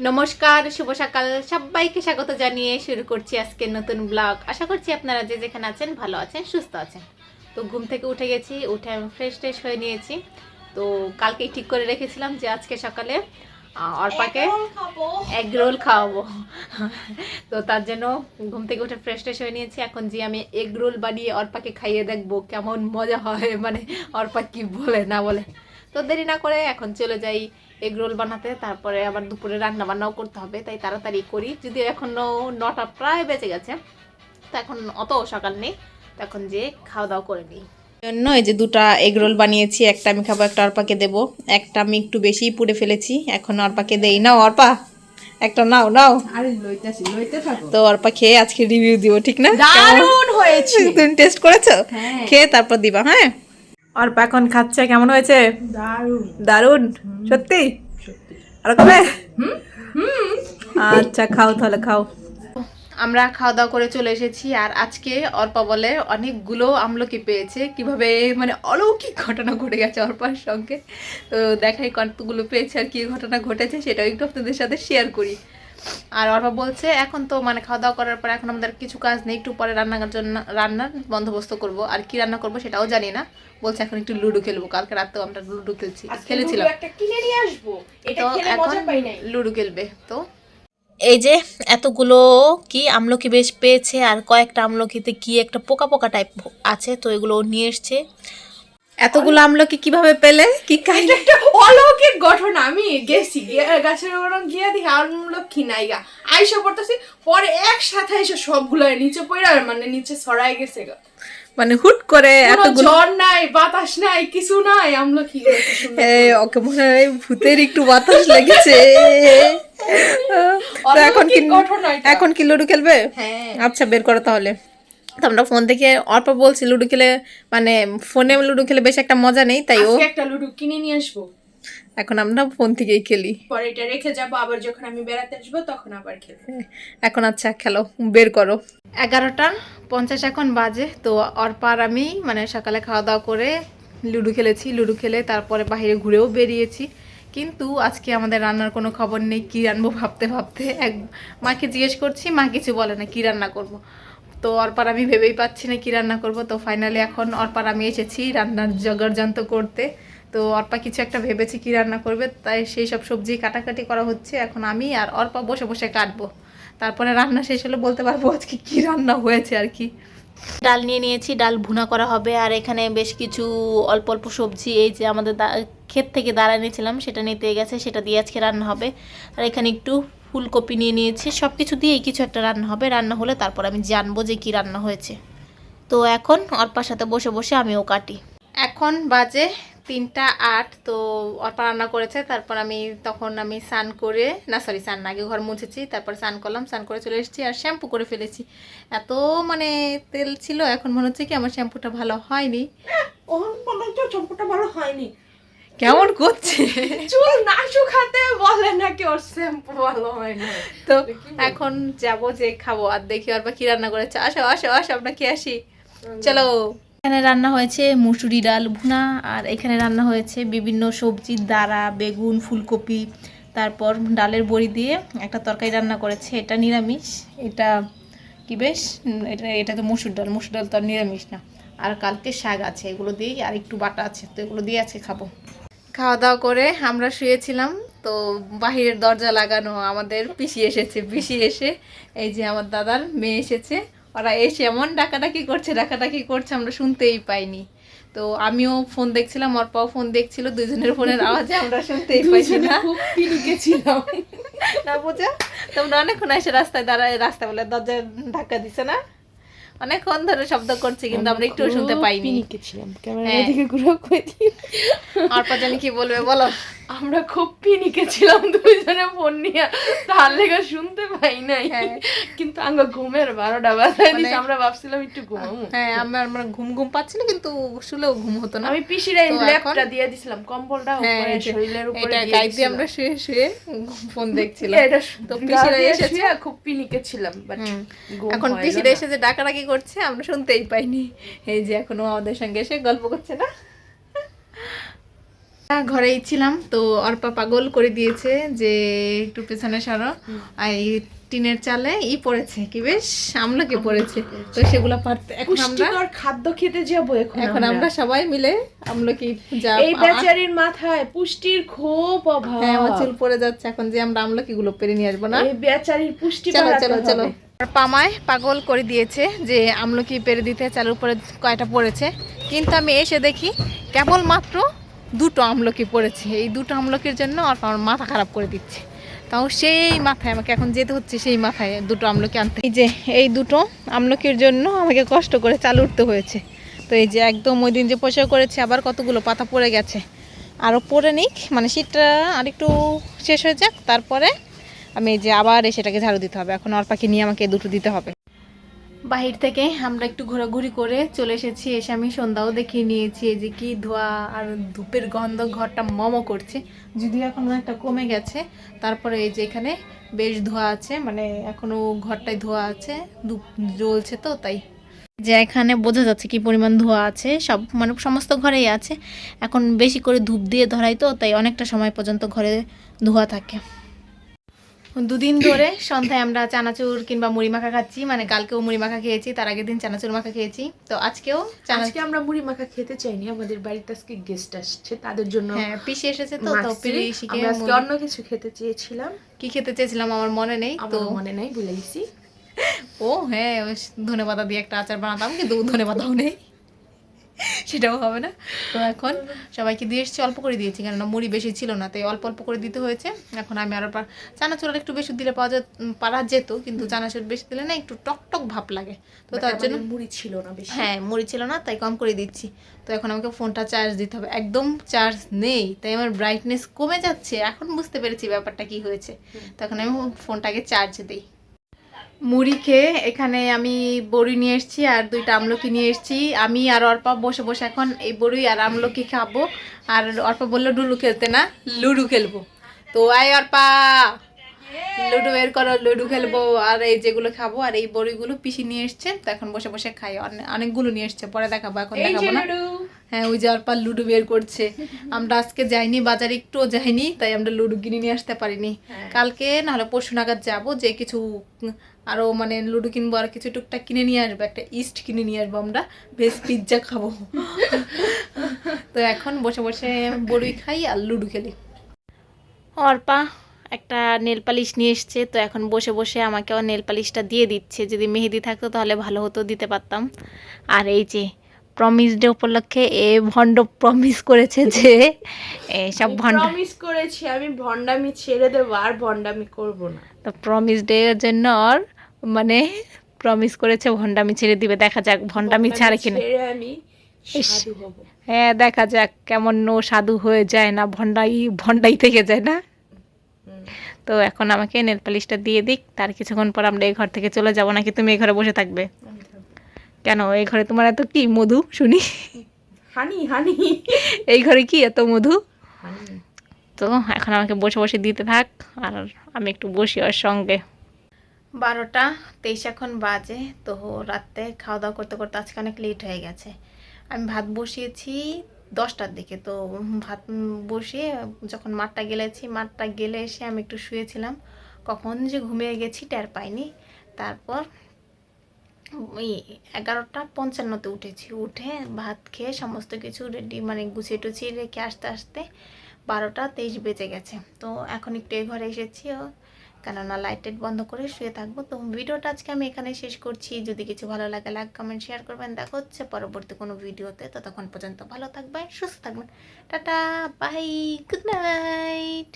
নমস্কার শুভ সকাল। সবাইকে স্বাগত জানিয়ে শুরু করছি আজকে নতুন ব্লগ আশা করছি আপনারা যে যেখানে আছেন ভালো আছেন সুস্থ আছেন। তো ঘুম থেকে উঠে গেছি উঠে আমি ফ্রেশ ট্রেশ হয়ে নিয়েছি। তো কালকেই ঠিক করে রেখেছিলাম যে আজকে সকালে অর্পাকে এগ রোল খাওয়াবো। তো তার জন্য ঘুম থেকে উঠে ফ্রেশ ট্রেশ হয়ে নিয়েছি। এখন যে আমি এগ রোল বানিয়ে অর্পাকে খাইয়ে দেখব কেমন মজা হয় মানে অর্পা কি বলে না বলে। তো দেরি না করে এখন চলে যাই এগ রোল বানাতে তারপরে আবার দুপুরে রান্না বান্নাও করতে হবে তাই তাড়াতাড়ি করি। যদিও এখনও নটা প্রায় বেঁচে গেছে তো এখন অত সকাল নেই তো এখন যে খাওয়া দাওয়া করে নিই। জন্য এই যে দুটা এগ রোল বানিয়েছি একটা আমি খাব একটা অর্পাকে দেবো। একটা আমি একটু বেশিই পুড়ে ফেলেছি এখন অর্পাকে দেই। নাও অর্পা একটা নাও নাও। আরে লইতেছি লইতে থাকো। তো অর্পা খেয়ে আজকে রিভিউ দিব ঠিক না? দারুণ হয়েছে। তুমি টেস্ট করেছ? হ্যাঁ। খেয়ে তারপর দিবা হ্যাঁ? অর্পা এখন খাচ্ছে কেমন হয়েছে? দারুণ। দারুণ? সত্যি? সত্যি। আর কবে? আচ্ছা খাও তাহলে খাও। আমরা খাওয়া দাওয়া করে চলে এসেছি আর আজকে অর্পা বলে অনেকগুলো আমলকি পেয়েছে। কীভাবে মানে অলৌকিক ঘটনা ঘটে গেছে অর্পার সঙ্গে। তো দেখাই কতগুলো পেয়েছে আর কি ঘটনা ঘটেছে সেটাও একটু আপনাদের সাথে শেয়ার করি। আর অর্পা বলছে এখন তো মানে খাওয়া দাওয়া করার পর এখন আমাদের কিছু কাজ নেই একটু পরে রান্নার জন্য রান্নার বন্দোবস্ত করব। আর কি রান্না করব সেটাও জানি না। বলছে এখন একটু লুডো খেলব। কালকে রাতেও আমরা লুডো খেলছি খেলেছিলাম। একটা কিনে নিয়ে আসব। এটা তো খেলে এখন মজা পাই নাই। লুডো খেলবে। তো এই যে এতগুলো কি আমলকি বেশ পেয়েছে আর কয়েকটা আমলকিতে কি একটা পোকা পোকা টাইপ আছে তো এগুলো নিয়ে এসছে। এতগুলো আমলকি কীভাবে পেলে? কি এটা একটা অলৌকিক ঘটনা আমি গেছি গাছের বরং গিয়ে দেখি আমলক্ষী নাই গা। আইসা পড়তেছি পরে একসাথে এসে সবগুলো নিচে পড়ে মানে নিচে ছড়াই গেছে গা। মানে হুট করে এতগুলো ঝড় নাই বাতাস নাই কিছু নাই আমলক্ষী গুলো কি সুন্দর। এ, ওকে মনে হয় ভূতের একটু বাতাস লেগেছে। এখন কি। এখন কি লুডো খেলবে? হ্যাঁ। আচ্ছা বের করো তাহলে। তো আমরা ফোন থেকে অল্প বলছি লুডো খেলে মানে ফোনে লুডো খেলে বেশ একটা মজা নেই তাই ও একটা লুডু কিনে নিয়ে আসব। এখন আমরা ফোন থেকেই খেলি। পরে এটা রেখে যাব আবার যখন আমি বেড়াতে আসব তখন আবার খেলব। এখন আচ্ছা খেলো বের করো। এগারোটা পঞ্চাশ এখন বাজে তো অর্পার আমি মানে সকালে খাওয়া দাওয়া করে লুডো খেলেছি লুডো খেলে তারপরে বাইরে ঘুরেও বেরিয়েছি। কিন্তু আজকে আমাদের রান্নার কোনো খবর নেই কী রান্নবো ভাবতে ভাবতে এক মাকে জিজ্ঞেস করছি মা কিছু বলে না কী রান্না করব। তো অর্পার আমি ভেবেই পাচ্ছি না কী রান্না করব। তো ফাইনালি এখন অর্পার আমি এসেছি রান্নার জগরযন্ত্র করতে। তো অর্পা কিছু একটা ভেবেছি কী রান্না করবে, তাই সেই সব সবজি কাটাকাটি করা হচ্ছে। এখন আমি আর অর্পা বসে বসে কাটবো। তারপরে রান্না শেষ হলে বলতে পারব আজকে কী রান্না হয়েছে আর কি। ডাল নিয়ে নিয়েছি, ডাল ভুনা করা হবে। আর এখানে বেশ কিছু অল্প অল্প সবজি, এই যে আমাদের ক্ষেত থেকে দাঁড়া নিয়েছিলাম, সেটা নিতে গেছে, সেটা দিয়ে আজকে রান্না হবে। আর এখানে একটু ফুলকপি নিয়ে নিয়েছি সব কিছু দিয়েই কিছু একটা রান্না হবে। রান্না হলে তারপর আমি জানব যে কী রান্না হয়েছে। তো এখন অর্পার সাথে বসে বসে আমিও কাটি। এখন বাজে তিনটা আট, তো অর্পা রান্না করেছে, তারপর আমি তখন আমি স্নান করে, না সরি স্নান আগে ঘর মুছেছি, তারপর স্নান করলাম, স্নান করে চলে এসেছি আর শ্যাম্পু করে ফেলেছি। এত মানে তেল ছিল, এখন মনে হচ্ছে কি আমার শ্যাম্পুটা ভালো হয়নি। ও বলে তো চম্পুটা ভালো হয়নি। কেমন করছে? চুল না শুকাতে বলে নাকি ওর শ্যাম্পু ভালো হয় না তো এখন যাব যে খাব আর দেখি অর্পা কি রান্না করেছে। আসো আসো আসো আমরা খেয়ে আসি। চলো। এখানে রান্না হয়েছে মুসুরি ডাল ভুনা আর এখানে রান্না হয়েছে বিভিন্ন সবজির দ্বারা বেগুন ফুলকপি তারপর ডালের বড়ি দিয়ে একটা তরকারি রান্না করেছে। এটা নিরামিষ এটা কি বেশ? এটা এটা তো মুসুর ডাল মুসুর ডাল তো আর নিরামিষ না। আর কালকে শাক আছে এগুলো দিয়েই আর একটু বাটা আছে তো এগুলো দিয়ে আছে খাব। খাওয়া দাওয়া করে আমরা শুয়েছিলাম তো বাহিরের দরজা লাগানো আমাদের পিসি এসেছে পিসি এসে এই যে আমার দাদার মেয়ে এসেছে ওরা এসে এমন ডাকাডাকি করছে ডাকাডাকি করছে আমরা শুনতেই পাইনি। তো আমিও ফোন দেখছিলাম ওর পাও ফোন দেখছিল দুজনের ফোনের আওয়াজে আমরা শুনতেই পাইছি না। ছিলাম। না বুঝা তোমরা অনেকক্ষণ এসে রাস্তায় দাঁড়ায় রাস্তা বলে দরজায় ধাক্কা দিছে না? অনেকক্ষণ ধরে শব্দ করছে কিন্তু আমরা একটু শুনতে পাইনি। ছিলাম। ক্যামেরা হ্যাঁ। দিকে ঘুরে কই দিই? আর পা জানি কি বলবে বলো। আমরা খুব পিনিকে ছিলাম দুইজনে ফোন নিয়ে। তার লেগে শুনতে পাই নাই। হ্যাঁ। কিন্তু আমরা ঘুমের বারোটা বাজায় মানে- আমরা ভাবছিলাম একটু ঘুমাবো হ্যাঁ আমার আমার ঘুম ঘুম পাচ্ছিল কিন্তু শুলেও ঘুম হতো না। আমি পিসিরা ল্যাপটা দিয়ে দিছিলাম কম্বলটা হ্যাঁ, উপরে শরীরের উপরে এটা গায়ে দিয়ে আমরা শুয়ে শুয়ে ফোন দেখছিলাম। এটা তো পিসিরা এসেছে। খুব পিনিকে ছিলাম বাট এখন পিসিরা এসে যে ডাকাডাকি করছে আমরা শুনতেই পাইনি। এই যে এখনও আমাদের সঙ্গে এসে গল্প করছে না? ঘরেই ছিলাম তো অর্পা পাগল করে দিয়েছে যে একটু পেছনে সরো। আর টিনের চালে ই পড়েছে কি বেশ? আমলকি পড়েছে। তো সেগুলো পারতে এখন আমরা খাদ্য খেতে যাব এখন এখন আমরা। সবাই মিলে আমলকি যা এই বেচারির মাথায় পুষ্টির খুব অভাব। হ্যাঁ আমার চুল পড়ে যাচ্ছে এখন যে আমরা আমলকি গুলো পেরে নিয়ে আসব না। এই বেচারির পুষ্টি চলো চলো চলো। পামায় পাগল করে দিয়েছে যে আমলকি পেরে দিতে চালের উপরে কয়টা পড়েছে। কিন্তু আমি এসে দেখি কেবল মাত্র দুটো আমলকি পড়েছে। এই দুটো আমলকির জন্য আর আমার মাথা খারাপ করে দিচ্ছে। তাও সেই মাথায় আমাকে এখন যেতে হচ্ছে সেই মাথায় দুটো আমলকি আনতে। এই যে, এই দুটো আমলকির জন্য আমাকে কষ্ট করে চালু উঠতে হয়েছে। তো এই যে একদম ওই দিন যে পয়সা করেছে, আবার কতগুলো পাতা পড়ে গেছে। আরও পড়ে নিক মানে শীতটা আরেকটু শেষ হয়ে যাক, তারপরে আমি এই যে আবার এসে এটাকে ঝাড়ু দিতে হবে। এখন ওর পাখি নিয়ে আমাকে দুটো দিতে হবে। বাহির থেকে আমরা একটু ঘোরাঘুরি করে চলে এসেছি, এসে আমি সন্ধ্যাও দেখিয়ে নিয়েছি, এই যে কি ধোয়া আর ধূপের গন্ধ ঘরটা মমো করছে। যদিও এখন একটা কমে গেছে, তারপরে এই যে এখানে বেশ ধোয়া আছে মানে এখনও ঘরটায় ধোয়া আছে, ধূপ জ্বলছে তো তাই। যে এখানে বোঝা যাচ্ছে কি পরিমাণ ধোয়া আছে, সব মানে সমস্ত ঘরেই আছে, এখন বেশি করে ধূপ দিয়ে ধরাই তো, তাই অনেকটা সময় পর্যন্ত ঘরে ধোয়া থাকে। দুদিন ধরে সন্ধ্যায় আমরা চানাচুর কিংবা মুড়ি মাখা খাচ্ছি। মানে কালকেও মুড়ি মাখা খেয়েছি তার আগের দিন চানাচুর মাখা খেয়েছি। তো আজকেও আজকে আমরা মুড়ি মাখা খেতে চাইনি আমাদের বাড়িতে আজকে গেস্ট আসছে তাদের জন্য হ্যাঁ পিসি এসেছে তো তো পিসিকে আজকে অন্য কিছু খেতে চেয়েছিলাম। কি খেতে চেয়েছিলাম আমার মনে নেই তো মনে নেই ভুলে গেছি ও হ্যাঁ ধনে পাতা দিয়ে একটা আচার বানাতাম কিন্তু ধনে পাতাও নেই। সেটাও হবে না। তো এখন সবাইকে দিয়ে এসেছি অল্প করে দিয়েছি কেননা মুড়ি বেশি ছিল না তাই অল্প অল্প করে দিতে হয়েছে। এখন আমি আরও চানাচুর আর একটু বেশি দিলে পাওয়া যেত পারা যেত কিন্তু চানাচুর বেশি দিলে না একটু টক টক ভাব লাগে। তো তার জন্য মুড়ি ছিল না বেশি। হ্যাঁ মুড়ি ছিল না তাই কম করে দিচ্ছি। তো এখন আমাকে ফোনটা চার্জ দিতে হবে। একদম চার্জ নেই তাই আমার ব্রাইটনেস কমে যাচ্ছে। এখন বুঝতে পেরেছি ব্যাপারটা কি হয়েছে। তখন আমি ফোনটাকে চার্জ দিই। মুড়ি খেয়ে এখানে আমি বড়ি নিয়ে এসেছি আর দুইটা আমলকি নিয়ে এসেছি। আমি আর অর্পা বসে বসে এখন এই বড়ি আর আমলকি খাব। আর অর্পা বলল লুডু খেলতে না লুডু খেলব। তো আয় অর্পা লুডো বের করো লুডু খেলব। আর এই যেগুলো খাব আর এই বড়িগুলো পিসি নিয়ে এসছে। তো এখন বসে বসে খাই। অনেকগুলো নিয়ে এসছে। পরে দেখাবো এখন দেখাবো না। হ্যাঁ ওই যে অর্পা লুডো বের করছে। আমরা আজকে যাইনি বাজারে একটুও যাইনি তাই আমরা লুডু কিনে নিয়ে আসতে পারিনি। হ্যাঁ। কালকে নাহলে পরশু নাগাদ যাব যে কিছু উম, আরও মানে লুডো কিনবো আর কিছু টুকটাক কিনে নিয়ে আসব একটা ইস্ট কিনে নিয়ে আসব আমরা ভেজ পিৎজা খাব। তো এখন বসে বসে বড়ি খাই আর লুডো খেলি। অর্পা একটা নেল পালিশ নিয়ে এসছে তো এখন বসে বসে আমাকেও নেল পালিশটা দিয়ে দিচ্ছে। যদি মেহেদি থাকতো তাহলে ভালো হতো দিতে পারতাম। আর এই যে প্রমিস ডে উপলক্ষে এ ভণ্ড প্রমিস করেছে যে সব ভণ্ড প্রমিস করেছি আমি ভন্ডামি ছেড়ে দেবো আর ভণ্ডামি করব না। তো প্রমিস ডে এর জন্য ওর মানে প্রমিস করেছে ভণ্ডামি ছেড়ে দিবে দেখা যাক ভণ্ডামি ছাড়ে কিনা। হ্যাঁ দেখা যাক কেমন নো সাধু হয়ে যায় না ভণ্ডাই ভণ্ডাই থেকে যায় না। তো এখন আমাকে নেল পালিশটা দিয়ে দিক তার কিছুক্ষণ পর আমরা এই ঘর থেকে চলে যাব নাকি তুমি এই ঘরে বসে থাকবে? কেন এই ঘরে তোমার এত কি মধু? শুনি। হানি হানি। এই ঘরে কি এত মধু? তো এখন আমাকে বসে বসে দিতে থাক আর আমি একটু বসি ওর সঙ্গে। বারোটা, তেইশ এখন বাজে, তো রাতে খাওয়া দাওয়া করতে করতে আজকে অনেক লেট হয়ে গেছে। আমি ভাত বসিয়েছি দশটার দিকে, তো ভাত বসিয়ে যখন মাঠটা গেলেছি, মাঠটা গেলে এসে আমি একটু শুয়েছিলাম। কখন যে ঘুমিয়ে গেছি টের পাইনি। তারপর ওই এগারোটা পঞ্চান্নতে উঠেছি। উঠে ভাত খেয়ে সমস্ত কিছু রেডি মানে গুছিয়ে টুছিয়ে রেখে আসতে আসতে বারোটা তেইশ বেজে গেছে। তো এখন একটু এই ঘরে এসেছি ও। কেননা লাইট টাইট বন্ধ করে শুয়ে থাকব। তো ভিডিওটা আজকে আমি এখানে শেষ করছি। যদি কিছু ভালো লাগে লাইক কমেন্ট শেয়ার করবেন। দেখা হচ্ছে পরবর্তী কোনো ভিডিওতে। ততক্ষণ পর্যন্ত ভালো থাকবেন, সুস্থ থাকবেন। Tata bye good night